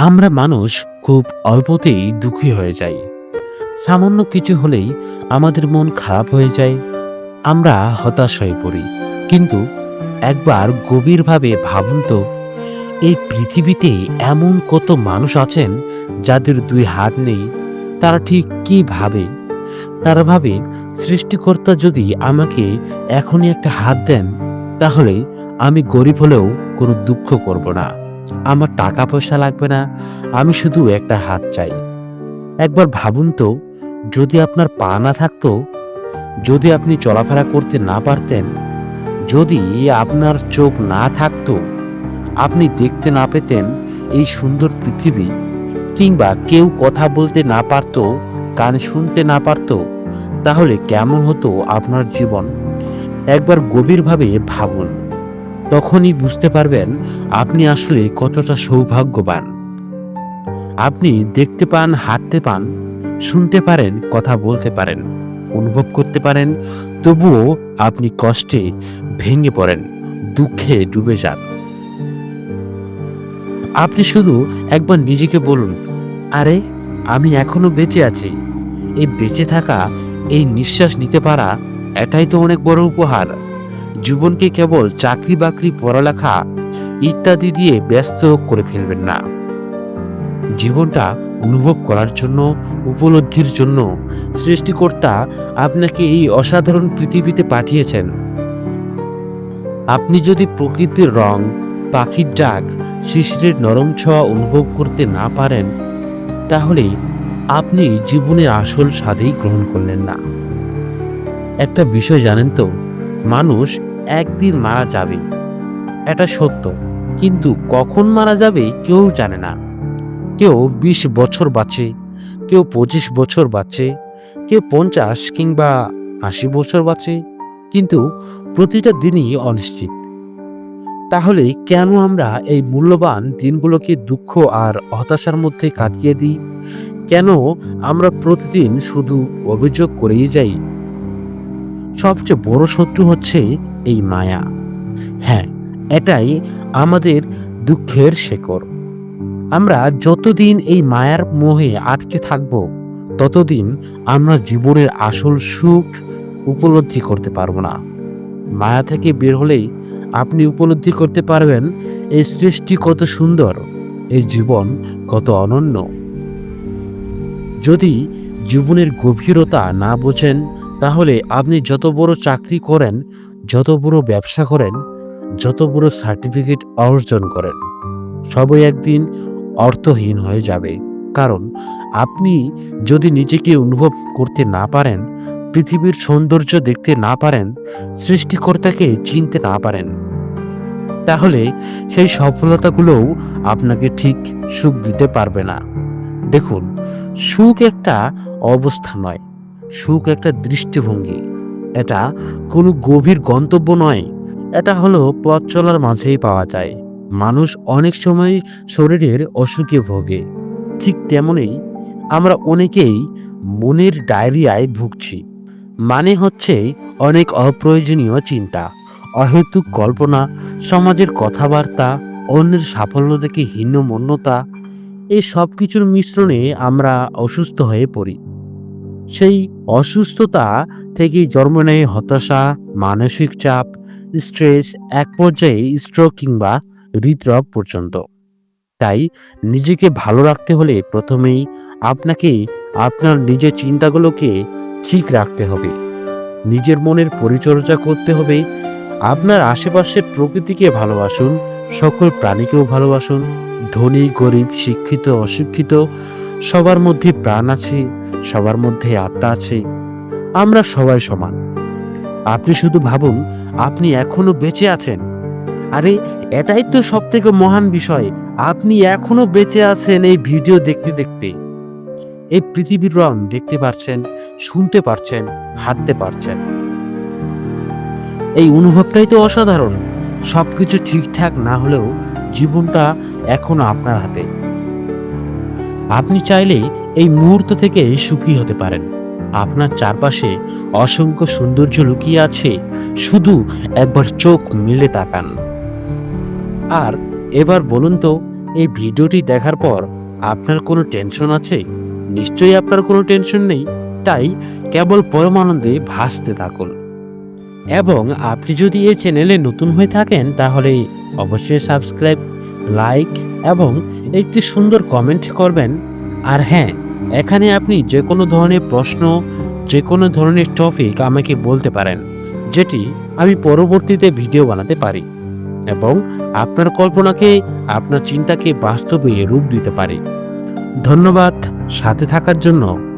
আমরা মানুষ খুব অল্পতেই দুঃখী হয়ে যাই। সামান্য কিছু হলেই আমাদের মন খারাপ হয়ে যায়। আমরা হতাশ হয়ে পড়ি। কিন্তু একবার গভীরভাবে ভাবুন তো, এই পৃথিবীতে এমন কত মানুষ আছেন যাদের দুই হাত নেই? তারা ঠিক কি ভাবে? তারা ভাবে সৃষ্টিকর্তা যদি আমাকে এখনই একটা হাত দেন, তাহলে আমি গরিব হলেও কোনো দুঃখ করব না। আমার টাকা পয়সা লাগবে না, আমি শুধু একটা হাত চাই। একবার ভাবুন তো, যদি আপনার পা না থাকতো, যদি আপনি চলাফেরা করতে না পারতেন, যদি আপনার চোখ না থাকতো, আপনি দেখতে না পেতেন এই সুন্দর পৃথিবী, কিংবা কেউ কথা বলতে না পারতো, কান শুনতে না পারতো, তাহলে কেমন হতো আপনার জীবন? একবার গভীরভাবে ভাবুন। তখনই বুঝতে পারবেন আপনি আসলে কতটা সৌভাগ্যবান। আপনি দেখতে পান, হাঁটতে পান, শুনতে পারেন, কথা বলতে পারেন, অনুভব করতে পারেন, তবুও আপনি কষ্টে ভেঙে পড়েন, দুঃখে ডুবে যান। আপনি শুধু একবার নিজেকে বলুন, আরে, আমি এখনও বেঁচে আছি। এই বেঁচে থাকা, এই নিঃশ্বাস নিতে পারা, এটাই তো অনেক বড় উপহার। জীবনকে কেবল চাকরি বাকরি, পড়ালেখা ইত্যাদি দিয়ে ব্যস্ত করে ফেলবেন না। জীবনটা অনুভব করার জন্য, উপলব্ধির জন্য সৃষ্টিকর্তা আপনাকে এই অসাধারণ পৃথিবীতে পাঠিয়েছেন। আপনি যদি প্রকৃতির রং, পাখির ডাক, শিশিরের নরম ছোঁয়া অনুভব করতে না পারেন, তাহলে আপনি জীবনের আসল স্বাদেই গ্রহণ করলেন না। একটা বিষয় জানেন তো, মানুষ একদিন মারা যাবে। এটা সত্য। কিন্তু কখন মারা যাবে কেউ জানে না। কেউ বিশ বছর বাঁচে, কেউ পঁচিশ বছর বাঁচে, কেউ পঞ্চাশ কিংবা আশি বছর বাঁচে, কিন্তু প্রতিটা দিনই অনিশ্চিত। তাহলে কেন আমরা এই মূল্যবান দিনগুলোকে দুঃখ আর হতাশার মধ্যে কাটিয়ে দিই? কেন আমরা প্রতিদিন শুধু অভিযোগ করেই যাই? সবচেয়ে বড় শত্রু হচ্ছে এই মায়া। হ্যাঁ এটাই আমাদের দুঃখের শেকড়। আমরা যতদিন এই মায়ার মোহে আটকে থাকব, ততদিন আমরা জীবনের আসল সুখ উপলব্ধি করতে পারব না। মায়া থেকে বের হলেই আপনি উপলব্ধি করতে পারবেন, এই সৃষ্টি কত সুন্দর, এই জীবন কত অনন্য। যদি জীবনের গভীরতা না বোঝেন, তাহলে আপনি যত বড় চাকরি করেন যত বড় ব্যবসা করেন, যত বড় সার্টিফিকেট অর্জন করেন, সবই একদিন অর্থহীন হয়ে যাবে। কারণ আপনি যদি নিজেকে অনুভব করতে না পারেন, পৃথিবীর সৌন্দর্য দেখতে না পারেন, সৃষ্টিকর্তাকে চিনতে না পারেন, তাহলে সেই সফলতাগুলোও আপনাকে ঠিক সুখ দিতে পারবে না। দেখুন, সুখ একটা অবস্থা নয়, সুখ একটা দৃষ্টিভঙ্গি। এটা কোনো গভীর গন্তব্য নয়। এটা হলো পথ চলার মাঝেই পাওয়া যায়। মানুষ অনেক সময় শরীরের অসুখে ভোগে। ঠিক তেমনই আমরা অনেকেই মনের ডায়রিয়ায় ভুগছি। মানে হচ্ছে অনেক অপ্রয়োজনীয় চিন্তা, অহেতুক কল্পনা, সমাজের কথাবার্তা, অন্যের সাফল্য দেখে হীনমন্যতা, এই সব কিছুর মিশ্রণে আমরা অসুস্থ হয়ে পড়ি। সেই অসুস্থতা থেকেই জন্ম নেয় হতাশা, মানসিক চাপ, স্ট্রেস, এক পর্যায়ে স্ট্রোক কিংবা হৃদরোগ পর্যন্ত। তাই নিজেকে ভালো রাখতে হলে প্রথমেই আপনাকে আপনার নিজের চিন্তাগুলোকে ঠিক রাখতে হবে। নিজের মনের পরিচর্যা করতে হবে। আপনার আশেপাশের প্রকৃতিকে ভালোবাসুন, সকল প্রাণীকেও ভালোবাসুন। ধনী, গরিব, শিক্ষিত, অশিক্ষিত সবার মধ্যে প্রাণ আছে, সবার মধ্যে আত্মা আছে, আমরা সবাই সমান। আপনি শুধু ভাবুন, আপনি এখনও বেঁচে আছেন? আরে, এটাই তো সব থেকে মহান বিষয়, আপনি এখনও বেঁচে আছেন এই ভিডিও দেখতে দেখতে। এই পৃথিবীর রং দেখতে পারছেন, শুনতে পারছেন, হাঁটতে পারছেন। এই অনুভবটাই তো অসাধারণ, সবকিছু ঠিকঠাক না হলেও জীবনটা এখনও আপনার হাতে। আপনি চাইলে এই মুহূর্ত থেকে সুখী হতে পারেন। আপনার চারপাশে অসংখ্য সৌন্দর্য লুকিয়ে আছে, শুধু একবার চোখ মিলে তাকান। আর এবার বলুন তো, এই ভিডিওটি দেখার পর আপনার কোনো টেনশন আছে? নিশ্চয়ই আপনার কোনো টেনশন নেই, তাই কেবল পরমানন্দে ভাসতে থাকুন। এবং আপনি যদি এই চ্যানেলে নতুন হয়ে থাকেন, তাহলে অবশ্যই সাবস্ক্রাইব লাইক এবং একটি সুন্দর কমেন্ট করবেন। আর হ্যাঁ এখানে আপনি যে কোনো ধরনের প্রশ্ন যে কোনো ধরনের টপিক আমাকে বলতে পারেন, যেটি আমি পরবর্তীতে ভিডিও বানাতে পারি এবং আপনার কল্পনাকে, আপনার চিন্তাকে বাস্তবে রূপ দিতে পারি। ধন্যবাদ, সাথে থাকার জন্য।